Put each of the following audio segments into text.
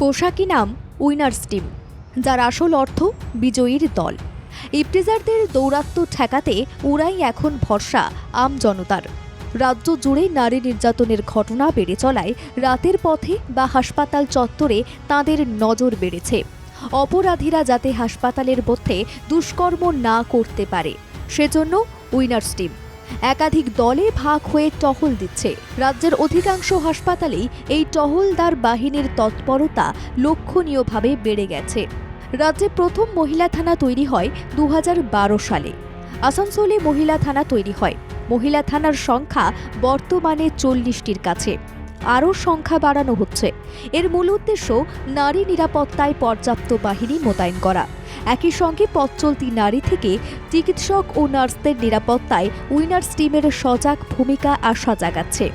পোশাকি নাম winners team, যার আসল অর্থ বিজয়ীর দল। ইপটিজারদের দৌরাত্ম্য ঠেকাতে ওরাই এখন ভরসা আম জনতার। রাজ্য জুড়ে নারী নির্যাতনের ঘটনা বেড়ে চলায় রাতের পথে বা হাসপাতাল চত্বরে তাদের নজর বেড়েছে। অপরাধীরা যাতে হাসপাতালের মধ্যে দুষ্কর্ম না করতে পারে, সেজন্য উইনার্স টিম। একাধিক দলে ভাগ হয়ে টহল দিচ্ছে। রাজ্যের অধিকাংশ হাসপাতালেই এই টহলদার বাহিনীর তৎপরতা লক্ষণীয়ভাবে বেড়ে গেছে। রাজ্যে প্রথম মহিলা থানা তৈরি হয় দু হাজার বারো সালে। আসানসোলে মহিলা থানা তৈরি হয়। মহিলা থানার সংখ্যা বর্তমানে চল্লিশটির কাছে। আরও সংখ্যা বাড়ানো হচ্ছে। এর মূল উদ্দেশ্য নারী নিরাপত্তায় পর্যাপ্ত বাহিনী মোতায়েন করা। একই সঙ্গে পথ চলতি নারী থেকে চিকিৎসক ও নার্সদের নিরাপত্তায় উইনার্স টিমের সজাগ ভূমিকা আশা জাগাচ্ছে।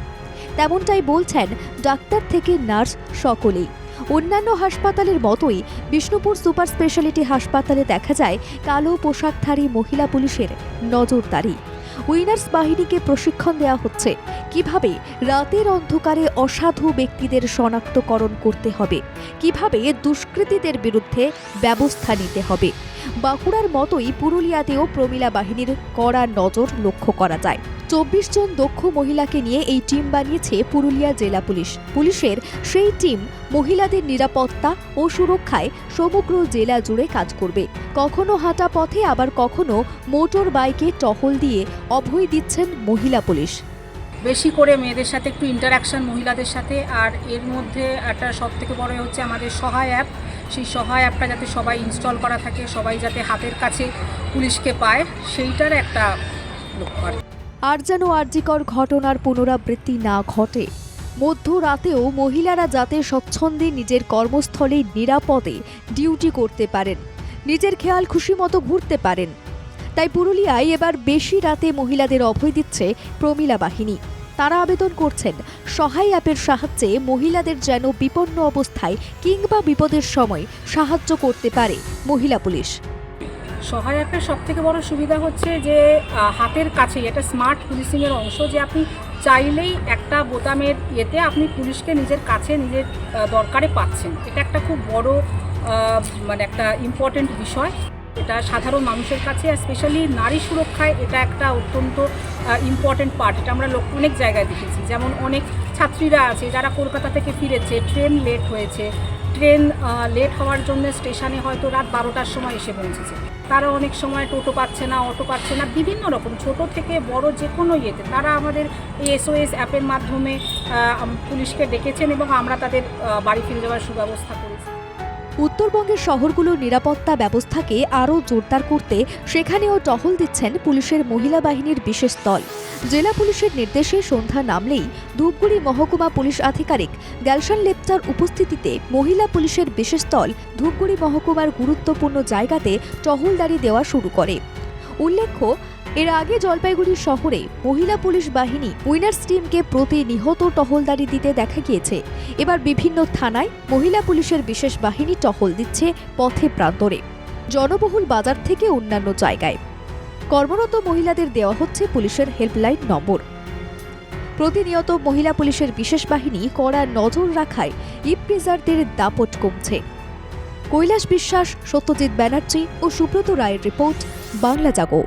তেমনটাই বলছেন ডাক্তার থেকে নার্স সকলেই। অন্যান্য হাসপাতালের মতোই বিষ্ণুপুর সুপার স্পেশালিটি হাসপাতালে দেখা যায় কালো পোশাকধারী মহিলা পুলিশের নজরদারি। উইনার্স বাহিনীকে প্রশিক্ষণ দেওয়া হচ্ছে। কীভাবে রাতের অন্ধকারে অসাধু ব্যক্তিদের শনাক্তকরণ করতে হবে? কীভাবে দুষ্কৃতীদের বিরুদ্ধে ব্যবস্থা নিতে হবে? বাঁকুড়ার মতোই পুরুলিয়াতেও প্রমিলা বাহিনীর কড়া নজর লক্ষ্য করা যায়। চব্বিশ জন দক্ষ মহিলাকে নিয়ে এই টিম বানিয়েছে পুরুলিয়া জেলা পুলিশ। পুলিশের সেই টিম মহিলাদের নিরাপত্তা ও সুরক্ষায় সমগ্র জেলা জুড়ে কাজ করবে। কখনো হাঁটা পথে, আবার কখনো মোটর বাইকে টহল দিয়ে অভয় দিচ্ছেন মহিলা পুলিশ। বেশি করে মেয়েদের সাথে একটু ইন্টারাকশন মহিলাদের সাথে, আর এর মধ্যে একটা সব থেকে বড় হচ্ছে আমাদের সহায় অ্যাপ সেই সহায় অ্যাপটা যাতে সবাই ইনস্টল করা থাকে, সবাই যাতে হাতের কাছে পুলিশকে পায়, সেইটার একটা লক্ষ্য আর যেন আর্যিকর ঘটনার পুনরাবৃত্তি না ঘটে। মধ্যরাতেও মহিলারা যাতে স্বচ্ছন্দে নিজের কর্মস্থলে নিরাপদে ডিউটি করতে পারেন, নিজের খেয়াল খুশি মতো ঘুরতে পারেন। তাই পুরুলিয়ায় এবার বেশি রাতে মহিলাদের অভয় দিচ্ছে প্রমিলা বাহিনী। তারা আবেদন করছেন, সহায় অ্যাপের সাহায্যে মহিলাদের যেন বিপন্ন অবস্থায় কিংবা বিপদের সময় সাহায্য করতে পারে মহিলা পুলিশ। সহায় অ্যাপের সব থেকে বড় সুবিধা হচ্ছে যে হাতের কাছেই এটা স্মার্ট পুলিশিংয়ের অংশ যে আপনি চাইলেই একটা বোতামের ইয়েতে আপনি পুলিশকে নিজের কাছে নিজের দরকারে পাচ্ছেন। এটা একটা খুব বড় মানে একটা ইম্পর্টেন্ট বিষয়। এটা সাধারণ মানুষের কাছে স্পেশালি নারী সুরক্ষায় এটা একটা অত্যন্ত ইম্পর্টেন্ট পার্ট এটা আমরা অনেক জায়গায় দেখেছি। যেমন অনেক ছাত্রীরা আছে যারা কলকাতা থেকে ফিরেছে ট্রেন লেট হয়েছে ট্রেন লেট হওয়ার জন্য স্টেশনে হয়তো রাত বারোটার সময় এসে পৌঁছেছে। তারা অনেক সময় টোটো পাচ্ছে না, অটো পাচ্ছে না, বিভিন্ন রকম ছোট থেকে বড় যে কোনো ইয়েতে। তারা আমাদের এই এসওএস অ্যাপের মাধ্যমে পুলিশকে ডেকেছেন এবং আমরা তাদের বাড়ি ফিরে যাওয়ার সুব্যবস্থা করেছি। উত্তরবঙ্গের শহরগুলোর নিরাপত্তা ব্যবস্থাকে আরও জোরদার করতে সেখানেও টহল দিচ্ছেন পুলিশের মহিলা বাহিনীর বিশেষ দল। জেলা পুলিশের নির্দেশে সন্ধ্যা নামলেই ধূপগুড়ি মহকুমা পুলিশ আধিকারিক গ্যালশন লেপচার উপস্থিতিতে মহিলা পুলিশের বিশেষ দল ধূপগুড়ি মহকুমার গুরুত্বপূর্ণ জায়গাতে টহলদারি দেওয়া শুরু করে। উল্লেখ্য এর আগে জলপাইগুড়ি শহরে মহিলা পুলিশ বাহিনী উইনার্স টিমকে প্রতি নিহত টহলদারি দিতে দেখা গিয়েছে। এবার বিভিন্ন থানায় মহিলা পুলিশের বিশেষ বাহিনী টহল দিচ্ছে পথে প্রান্তরে। জনবহুল বাজার থেকে অন্যান্য জায়গায়। কর্মরত মহিলাদের দেওয়া হচ্ছে পুলিশের হেল্পলাইন নম্বর। প্রতিনিয়ত মহিলা পুলিশের বিশেষ বাহিনী কড়া নজর রাখায় ইপ্রিজারদের দাপট কমছে। কৈলাস বিশ্বাস, সত্যজিৎ ব্যানার্জি ও সুব্রত রায়ের রিপোর্ট, বাংলা জাগো।